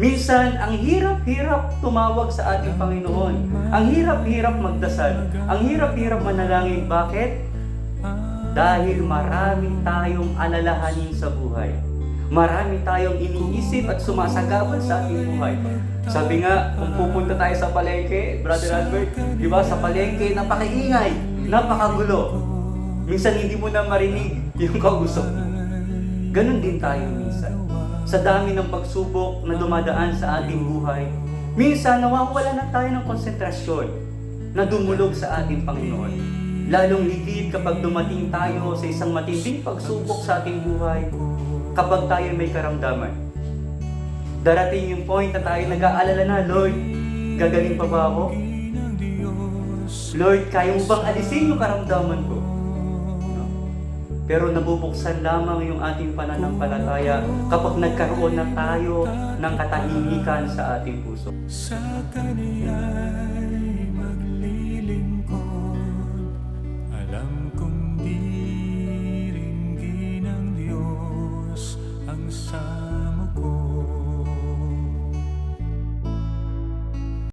Minsan, ang hirap-hirap tumawag sa ating Panginoon. Ang hirap-hirap magdasal. Ang hirap-hirap manalangin. Bakit? Dahil marami tayong alalahanin sa buhay. Marami tayong iniisip at sumasagabal sa ating buhay. Sabi nga, kung pupunta tayo sa palengke, Brother Albert, di ba, sa palengke, napakaingay, napakagulo. Minsan hindi mo na marinig yung kausap mo. Ganon din tayo minsan. Sa dami ng pagsubok na dumadaan sa ating buhay, minsan nawawala na tayo ng konsentrasyon na dumulog sa ating Panginoon. Lalong higit kapag dumating tayo sa isang matinding pagsubok sa ating buhay, kapag tayo may karamdaman. Darating yung point na tayo nag-aalala na, Lord, gagaling pa ba ako? Lord, kaya mo bang alisin yung karamdaman ko? Pero nabubuksan lamang yung ating pananampalataya kapag nagkaroon na tayo ng katahimikan sa ating puso. Sa kaniya'y maglilingkod Alam kong diringgin ng Diyos ang samo ko